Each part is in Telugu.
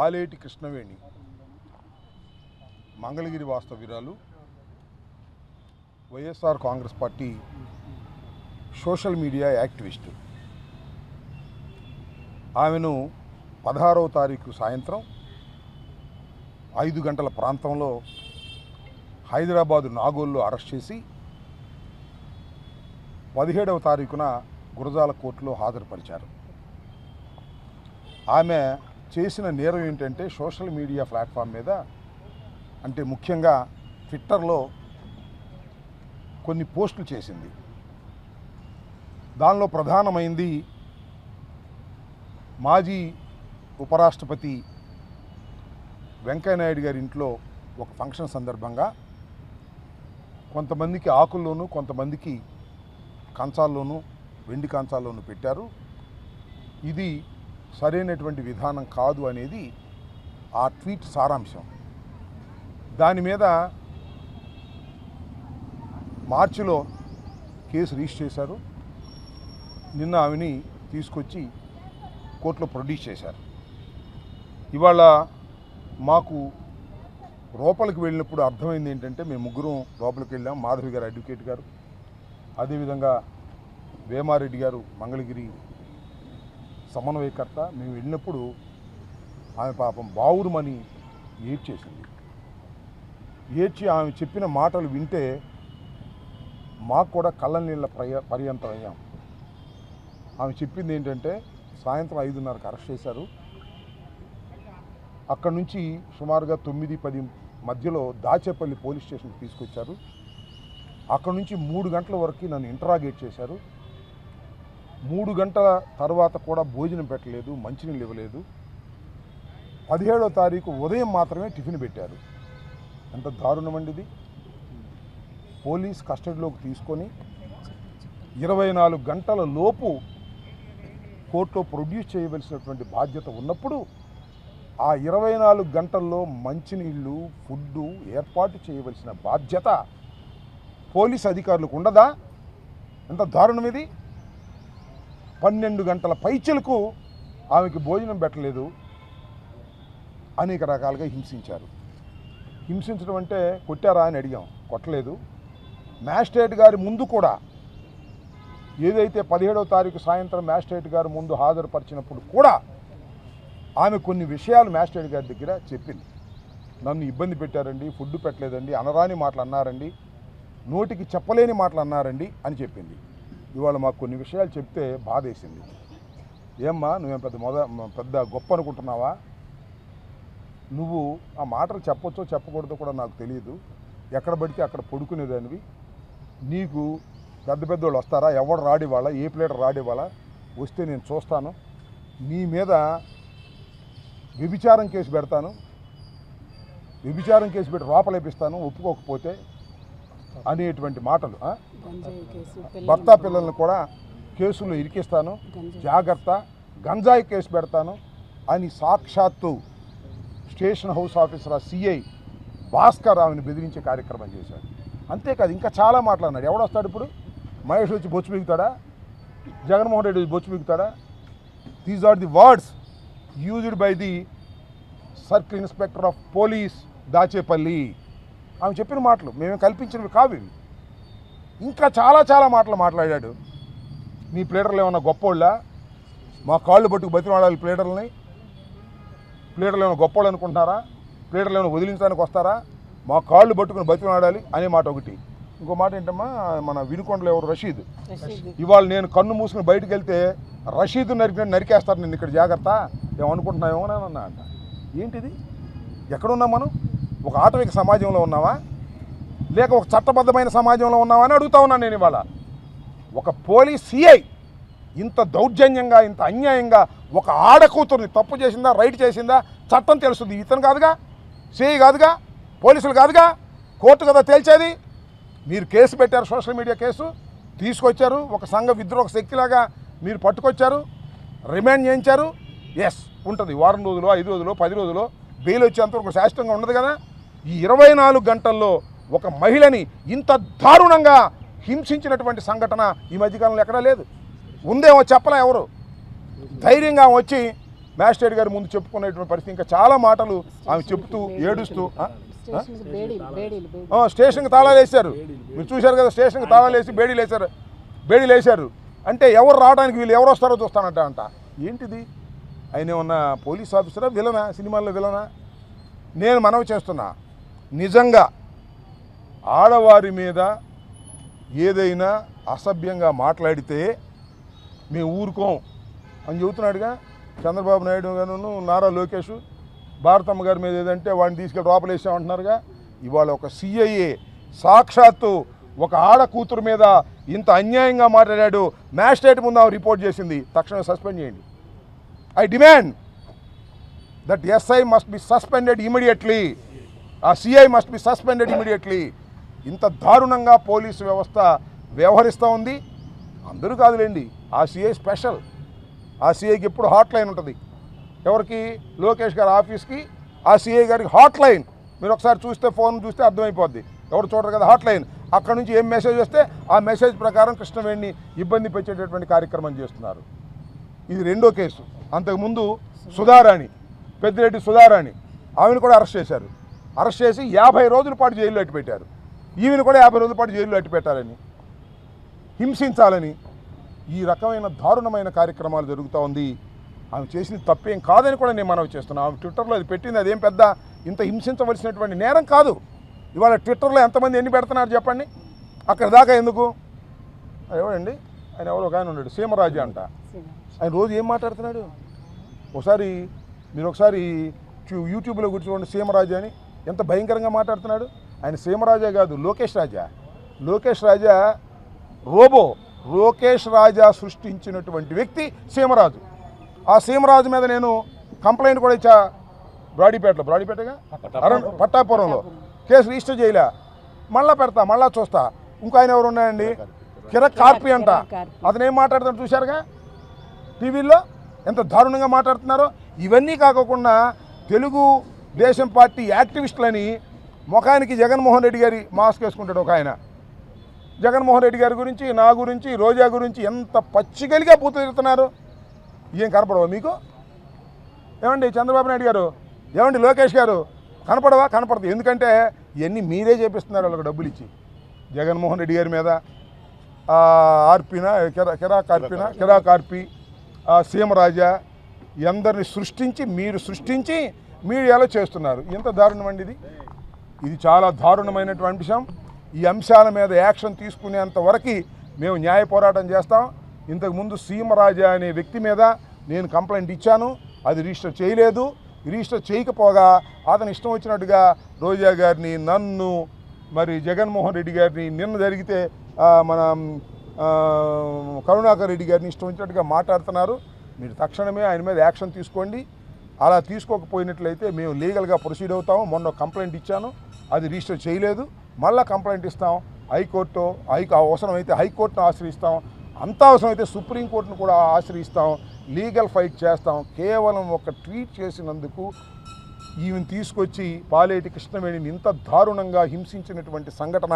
Paleti Krishnaveni Mangalagiri వాస్తవ్యురాలు YSR Congress party social media activist. ఆమెను పదహారవ తారీఖు సాయంత్రం ఐదు గంటల ప్రాంతంలో హైదరాబాదు నాగోల్లో అరెస్ట్ చేసి పదిహేడవ తారీఖున గురజాల కోర్టులో హాజరుపరిచారు. ఆమె చేసిన నేరం ఏంటంటే సోషల్ మీడియా ప్లాట్ఫామ్ మీద అంటే ముఖ్యంగా ట్విట్టర్లో కొన్ని పోస్టులు చేసింది. దానిలో ప్రధానమైంది మాజీ ఉపరాష్ట్రపతి వెంకయ్యనాయుడు గారి ఇంట్లో ఒక ఫంక్షన్ సందర్భంగా కొంతమందికి ఆకుల్లోనూ కొంతమందికి కంచాల్లోనూ వెండి కంచాల్లోనూ పెట్టారు. ఇది సరైనటువంటి విధానం కాదు అనేది ఆ ట్వీట్ సారాంశం. దాని మీద మార్చిలో కేసు రిజిస్టర్ చేశారు. నిన్న ఆమెని తీసుకొచ్చి కోర్టులో ప్రొడ్యూస్ చేశారు. ఇవాళ మాకు లోపలికి వెళ్ళినప్పుడు అర్థమైంది ఏంటంటే మేము ముగ్గురం లోపలికి వెళ్ళాం. మాధవి గారు అడ్వకేట్ గారు. అదేవిధంగా వేమారెడ్డి గారు మంగళగిరి సమన్వయకర్త మేము వెళ్ళినప్పుడు ఆమె పాపం బావురుమని ఏడ్చేసింది. ఏడ్చి ఆమె చెప్పిన మాటలు వింటే మాకు కూడా కళ్ళ నీళ్ళ పర్య పర్యంతం అయ్యాం ఆమె చెప్పింది ఏంటంటే సాయంత్రం ఐదున్నరకు అరెస్ట్ చేశారు. అక్కడ నుంచి సుమారుగా తొమ్మిది పది మధ్యలో దాచేపల్లి పోలీస్ స్టేషన్కి తీసుకొచ్చారు. అక్కడ నుంచి మూడు గంటల వరకు నన్ను ఇంటరాగేట్ చేశారు. మూడు గంటల తర్వాత కూడా భోజనం పెట్టలేదు మంచినీళ్ళు ఇవ్వలేదు. పదిహేడో తారీఖు ఉదయం మాత్రమే టిఫిన్ పెట్టారు. ఎంత దారుణమండి ఇది పోలీస్ కస్టడీలోకి తీసుకొని ఇరవై నాలుగు గంటల లోపు కోర్టులో ప్రొడ్యూస్ చేయవలసినటువంటి బాధ్యత ఉన్నప్పుడు ఆ ఇరవై నాలుగు గంటల్లో మంచినీళ్ళు ఫుడ్డు ఏర్పాటు చేయవలసిన బాధ్యత పోలీస్ అధికారులకు ఉండదా? ఎంత దారుణం ఇది? పన్నెండు గంటల పైచలకు ఆమెకి భోజనం పెట్టలేదు. అనేక రకాలుగా హింసించారు. హింసించడం అంటే కొట్టారా అని అడిగాం. కొట్టలేదు. మ్యాజిస్ట్రేట్ గారి ముందు కూడా ఏదైతే పదిహేడవ తారీఖు సాయంత్రం మ్యాజిస్ట్రేట్ గారు ముందు హాజరుపరిచినప్పుడు కూడా ఆమె కొన్ని విషయాలు మ్యాజిస్ట్రేట్ గారి దగ్గర చెప్పింది. నన్ను ఇబ్బంది పెట్టారండి ఫుడ్ పెట్టలేదండి అనరాని మాటలు అన్నారండి నోటికి చెప్పలేని మాటలు అన్నారండి అని చెప్పింది. ఇవాళ మాకు కొన్ని విషయాలు చెప్తే బాధేసింది. ఏమ్మా నువ్వేం పెద్ద మొద పెద్ద గొప్ప అనుకుంటున్నావా? నువ్వు ఆ మాటలు చెప్పొచ్చో చెప్పకూడదో కూడా నాకు తెలియదు. ఎక్కడ పడితే అక్కడ పడుకునేదానివి. నీకు పెద్ద పెద్దోళ్ళు వస్తారా? ఎవడు రాడివ్వాలా ఏ ప్లేటర్ రాడివ్వాలా వస్తే నేను చూస్తాను. నీ మీద వ్యభిచారం కేసు పెడతాను. వ్యభిచారం కేసు పెట్టి లోపలేపిస్తాను ఒప్పుకోకపోతే అనేటువంటి మాటలు ఆ? భర్త పిల్లల్ని కూడా కేసులో ఇరికిస్తాను జాగ్రత్త గంజాయి కేసు పెడతాను అని సాక్షాత్తు station house officer CI Bhaskar ఆమెను బెదిరించే కార్యక్రమం చేశాడు. అంతేకాదు ఇంకా చాలా మాట్లాడినాడు. ఎవడొస్తాడు ఇప్పుడు? మహేష్ వచ్చి బొచ్చు మిగుతాడా? జగన్మోహన్ రెడ్డి వచ్చి బొచ్చు మిగుతాడా? These are the words used by the circle inspector of police Dachepalli ఆమె చెప్పిన మాటలు మేము కల్పించినవి కావు ఇవి. ఇంకా చాలా చాలా మాటలు మాట్లాడాడు. మీ ప్లేటర్లు ఏమన్నా గొప్పోళ్ళ? మా కాళ్ళు పట్టుకు బతిమాడాలి ప్లేటర్లని. ప్లేటర్లు ఏమైనా గొప్పోళ్ళు అనుకుంటున్నారా? ప్లేటర్లు ఏమైనా వదిలించడానికి వస్తారా? మా కాళ్ళు పట్టుకుని బతిమాడాలి అనే మాట ఒకటి. ఇంకో మాట ఏంటమ్మా? మన వినుకొండలో ఎవరు? రషీద్. ఇవాళ నేను కన్ను మూసుకుని బయటకు వెళ్తే రషీద్ నరికి నరికేస్తారు నేను ఇక్కడ జాగ్రత్త. అన్నా అంట. ఏంటిది? ఎక్కడున్నాం మనం? ఒక ఆటవిక సమాజంలో ఉన్నావా? లేక ఒక చట్టబద్ధమైన సమాజంలో ఉన్నావా అని అడుగుతా ఉన్నాను నేను ఇవాళ. ఒక పోలీస్ సిఐ ఇంత దౌర్జన్యంగా ఇంత అన్యాయంగా ఒక ఆడకూతుర్ని తప్పు చేసిందా రైట్ చేసిందా? చట్టం తెలుస్తుంది. ఇతను కాదుగా? సిఐ కాదుగా? పోలీసులు కాదుగా? కోర్టు కదా తేల్చేది? మీరు కేసు పెట్టారు సోషల్ మీడియా కేసు తీసుకొచ్చారు ఒక సంఘ విద్రోహ శక్తిలాగా మీరు పట్టుకొచ్చారు రిమాండ్ చేయించారు. ఎస్ ఉంటుంది. వారం రోజులు ఐదు రోజులు పది రోజులు బెయిల్ వచ్చేంతవరకు శాశ్వతంగా ఉండదు కదా? ఈ ఇరవై నాలుగు గంటల్లో ఒక మహిళని ఇంత దారుణంగా హింసించినటువంటి సంఘటన ఈ మధ్యకాలంలో ఎక్కడా లేదు. ఉందేమో చెప్పలే ఎవరు? ధైర్యంగా వచ్చి మ్యాజిస్ట్రేట్ గారి ముందు చెప్పుకునేటువంటి పరిస్థితి. ఇంకా చాలా మాటలు ఆమె చెప్తూ ఏడుస్తూ స్టేషన్కి తాళాలు వేశారు మీరు చూశారు కదా స్టేషన్కి తాళాలు వేసి బేడీలు వేశారు బేడీలు వేశారు అంటే ఎవరు రావడానికి వీళ్ళు ఎవరు వస్తారో చూస్తానంట అంట ఏంటిది? ఆయన ఉన్న పోలీస్ ఆఫీసరా విలనా? సినిమాల్లో విలనా? నేను మనవి చేస్తున్నా. నిజంగా ఆడవారి మీద ఏదైనా అసభ్యంగా మాట్లాడితే మేము ఊరుకోం అని చెబుతున్నాడుగా చంద్రబాబు నాయుడు గారు నారా లోకేష్. భారతమ్మ గారి మీద ఏదంటే వాడిని తీసుకెళ్ళి లోపలేసామంటున్నారుగా ఇవాళ ఒక సిఐఏ సాక్షాత్తు ఒక ఆడ కూతురు మీద ఇంత అన్యాయంగా మాట్లాడాడు. మ్యాజిస్ట్రేట్ ముందు ఆమె రిపోర్ట్ చేసింది. తక్షణమే సస్పెండ్ చేయండి. I demand that SI must be suspended immediately ఆ CI must be suspended immediately ఇంత దారుణంగా పోలీసు వ్యవస్థ వ్యవహరిస్తూ ఉంది. అందరూ కాదులేండి. ఆ సిఐ స్పెషల్ ఆ సిఐకి ఎప్పుడు హాట్ లైన్ ఉంటుంది. ఎవరికి? లోకేష్ గారి ఆఫీస్కి. ఆ సిఐ గారికి హాట్ లైన్ మీరు ఒకసారి చూస్తే ఫోన్ చూస్తే అర్థమైపోద్ది. ఎవరు చూడరు కదా హాట్ లైన్ అక్కడ నుంచి ఏం మెసేజ్ వస్తే ఆ మెసేజ్ ప్రకారం కృష్ణవేణిని ఇబ్బంది పెట్టేటటువంటి కార్యక్రమం చేస్తున్నారు. ఇది రెండో కేసు. అంతకుముందు సుధారాణి పెద్దిరెడ్డి సుధారాణి ఆమెను కూడా అరెస్ట్ చేశారు. అరెస్ట్ చేసి యాభై రోజుల పాటు జైల్లో అట్టు పెట్టారు. ఈమెను కూడా యాభై రోజుల పాటు జైల్లో అట్టు పెట్టాలని హింసించాలని ఈ రకమైన దారుణమైన కార్యక్రమాలు జరుగుతూ ఉంది. ఆమె చేసిన తప్పేం కాదని కూడా నేను మనవి చేస్తున్నాను ఆమె ట్విట్టర్లో అది పెట్టింది అదేం పెద్ద ఇంత హింసించవలసినటువంటి నేరం కాదు. ఇవాళ ట్విట్టర్లో ఎంతమంది ఎన్ని పెడుతున్నారు చెప్పండి? అక్కడ దాకా ఎందుకు? ఎవడండి? ఆయన ఎవరో ఒక ఆయన ఉన్నాడు సీమరాజు అంట. ఆయన రోజు ఏం మాట్లాడుతున్నాడు? ఒకసారి మీరు ఒకసారి యూట్యూబ్లో కూర్చోండి సీమరాజా అని. ఎంత భయంకరంగా మాట్లాడుతున్నాడు? ఆయన సీమరాజా కాదు లోకేష్ రాజా. లోకేష్ రాజా రోబో. లోకేష్ రాజా సృష్టించినటువంటి వ్యక్తి సీమరాజు. ఆ సీమరాజు మీద నేను కంప్లైంట్ కూడా ఇచ్చా బ్రాడీపేటలో. బ్రాడీపేటగా? అరణ్ పట్టాపురంలో. కేసు రిజిస్టర్ చేయలే. మళ్ళా పెడతా మళ్ళా చూస్తా. ఇంకో ఆయన ఎవరు ఉన్నాయండి కిరక్ కార్పి అంట. అతను ఏం మాట్లాడుతాడు చూశారుగా? టీవీల్లో ఎంత దారుణంగా మాట్లాడుతున్నారో ఇవన్నీ కాకుండా తెలుగు దేశం పార్టీ యాక్టివిస్టులని ముఖానికి జగన్మోహన్ రెడ్డి గారి మాస్క్ వేసుకుంటాడు ఒక ఆయన. జగన్మోహన్ రెడ్డి గారి గురించి నా గురించి రోజా గురించి ఎంత పచ్చిగలిగా పూతుతున్నారు ఏం కనపడవా మీకు? ఏమండి చంద్రబాబు నాయుడు గారు? ఏమండి లోకేష్ గారు? కనపడవా? కనపడదు. ఎందుకంటే ఇవన్నీ మీరే చేపిస్తున్నారు వాళ్ళకి డబ్బులు ఇచ్చి. జగన్మోహన్ రెడ్డి గారి మీద ఆర్పిన కిరా కిరా కార్పిన కిరా కార్పి ఆ, సీమరాజా ఎందరిని సృష్టించి మీరు సృష్టించి మీడియాలో చేస్తున్నారు. ఎంత దారుణమండి ఇది? ఇది చాలా దారుణమైనటువంటి అంశం. ఈ అంశాల మీద యాక్షన్ తీసుకునేంత వరకు మేము న్యాయ పోరాటం చేస్తాం. ఇంతకుముందు సీమరాజా అనే వ్యక్తి మీద నేను కంప్లైంట్ ఇచ్చాను. అది రిజిస్టర్ చేయలేదు. రిజిస్టర్ చేయకపోగా అతను ఇష్టం వచ్చినట్టుగా రోజా గారిని నన్ను మరి జగన్మోహన్ రెడ్డి గారిని నిన్న జరిగితే మన కరుణాకర్ రెడ్డి గారిని ఇష్టం వచ్చినట్టుగా మాట్లాడుతున్నారు. మీరు తక్షణమే ఆయన మీద యాక్షన్ తీసుకోండి. అలా తీసుకోకపోయినట్లయితే మేము లీగల్గా ప్రొసీడ్ అవుతాము. మొన్న కంప్లైంట్ ఇచ్చాను. అది రిజిస్టర్ చేయలేదు. మళ్ళీ కంప్లైంట్ ఇస్తాం. హైకోర్టు హై అవసరమైతే హైకోర్టును ఆశ్రయిస్తాం. అంత అవసరమైతే సుప్రీంకోర్టును కూడా ఆశ్రయిస్తాం. లీగల్ ఫైట్ చేస్తాం. కేవలం ఒక ట్వీట్ చేసినందుకు ఈమెను తీసుకొచ్చి పాలేటి కృష్ణవేణిని ఇంత దారుణంగా హింసించినటువంటి సంఘటన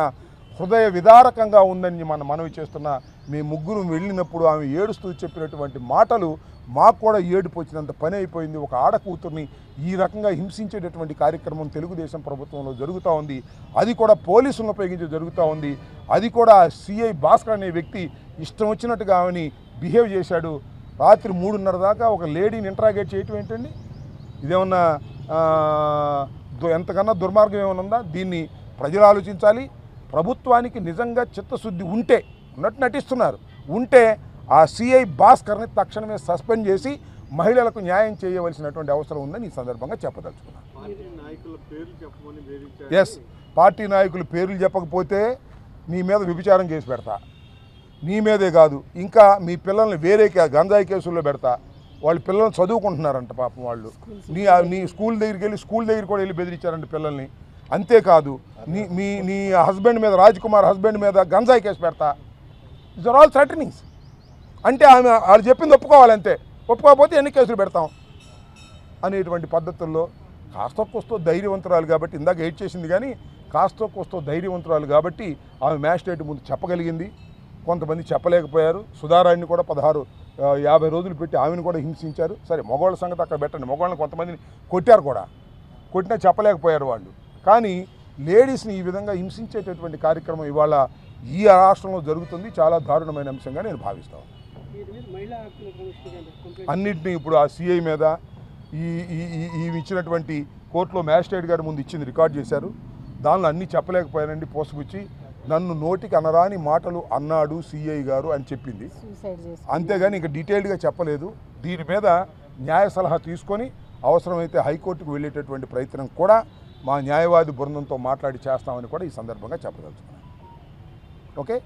హృదయ విదారకంగా ఉందని మనం మనవి చేస్తున్న మీ ముగ్గురు వెళ్ళినప్పుడు ఆమె ఏడుస్తూ చెప్పినటువంటి మాటలు మాకు కూడా ఏడుపు వచ్చినంత పని అయిపోయింది. ఒక ఆడకూతుర్ని ఈ రకంగా హింసించేటటువంటి కార్యక్రమం తెలుగుదేశం ప్రభుత్వంలో జరుగుతూ ఉంది. అది కూడా పోలీసులను ఉపయోగించి జరుగుతూ ఉంది. అది కూడా సిఐ భాస్కర్ అనే వ్యక్తి ఇష్టం వచ్చినట్టుగా ఆమెని బిహేవ్ చేశాడు. రాత్రి మూడున్నర దాకా ఒక లేడీని ఇంట్రాగేట్ చేయటం ఏంటండి? ఇదేమన్నా దు- ఎంతకన్నా దుర్మార్గం ఏమైనా ఉందా? దీన్ని ప్రజలు ఆలోచించాలి. ప్రభుత్వానికి నిజంగా చిత్తశుద్ధి ఉంటే ఉన్నట్టు నటిస్తున్నారు ఉంటే ఆ సిఐ భాస్కర్ని తక్షణమే సస్పెండ్ చేసి మహిళలకు న్యాయం చేయవలసినటువంటి అవసరం ఉందని ఈ సందర్భంగా చెప్పదలుచుకున్నాను. ఎస్ పార్టీ నాయకులు పేర్లు చెప్పకపోతే నీ మీద విభిచారం కేసు పెడతా. నీ మీదే కాదు ఇంకా మీ పిల్లల్ని వేరే గంజాయి కేసుల్లో పెడతా. వాళ్ళ పిల్లల్ని చదువుకుంటున్నారంట పాపం వాళ్ళు. నీ నీ స్కూల్ దగ్గరికి వెళ్ళి స్కూల్ దగ్గర కూడా వెళ్ళి బెదిరించారంట పిల్లల్ని. అంతేకాదు నీ మీ నీ హస్బెండ్ మీద రాజ్ కుమార్ హస్బెండ్ మీద గంజాయి కేసు పెడతా. ఇస్ ఆర్ ఆల్ థ్రెటనింగ్స్ అంటే ఆమె వాళ్ళు చెప్పింది ఒప్పుకోవాలి అంతే ఒప్పుకోకపోతే ఎన్ని కేసులు పెడతాం? అనేటువంటి పద్ధతుల్లో కాస్త కోస్తో ధైర్యవంతురాలు కాబట్టి ఇందాక ఎయిట్ చేసింది కానీ కాస్త కోస్తో ధైర్యవంతురాలు కాబట్టి ఆమె మ్యాజిస్ట్రేట్ ముందు చెప్పగలిగింది. కొంతమంది చెప్పలేకపోయారు. సుధారాణ్ణి కూడా పదహారు యాభై రోజులు పెట్టి ఆమెను కూడా హింసించారు. సరే మగవాళ్ళ సంగతి అక్కడ పెట్టండి. మగవాళ్ళని కొంతమందిని కొట్టారు కూడా. కొట్టినా చెప్పలేకపోయారు వాళ్ళు. కానీ లేడీస్ని ఈ విధంగా హింసించేటటువంటి కార్యక్రమం ఇవాళ ఈ రాష్ట్రంలో జరుగుతుంది. చాలా దారుణమైన అంశంగా నేను భావిస్తాను అన్నింటినీ ఇప్పుడు ఆ సిఐ మీద ఈ ఈ ఇచ్చినటువంటి కోర్టులో మ్యాజిస్ట్రేట్ గారి ముందు ఇచ్చింది రికార్డ్ చేశారు. దానిలో అన్నీ చెప్పలేకపోయానండి పోసుగుచ్చి నన్ను నోటికి అనరాని మాటలు అన్నాడు సిఐ గారు అని చెప్పింది. అంతేగాని ఇంకా డీటెయిల్డ్గా చెప్పలేదు. దీని మీద న్యాయ సలహా తీసుకొని అవసరమైతే హైకోర్టుకు వెళ్ళేటటువంటి ప్రయత్నం కూడా మా న్యాయవాది బృందంతో మాట్లాడి చేస్తామని కూడా ఈ సందర్భంగా చెప్పదలుచుకున్నాను. ఓకే?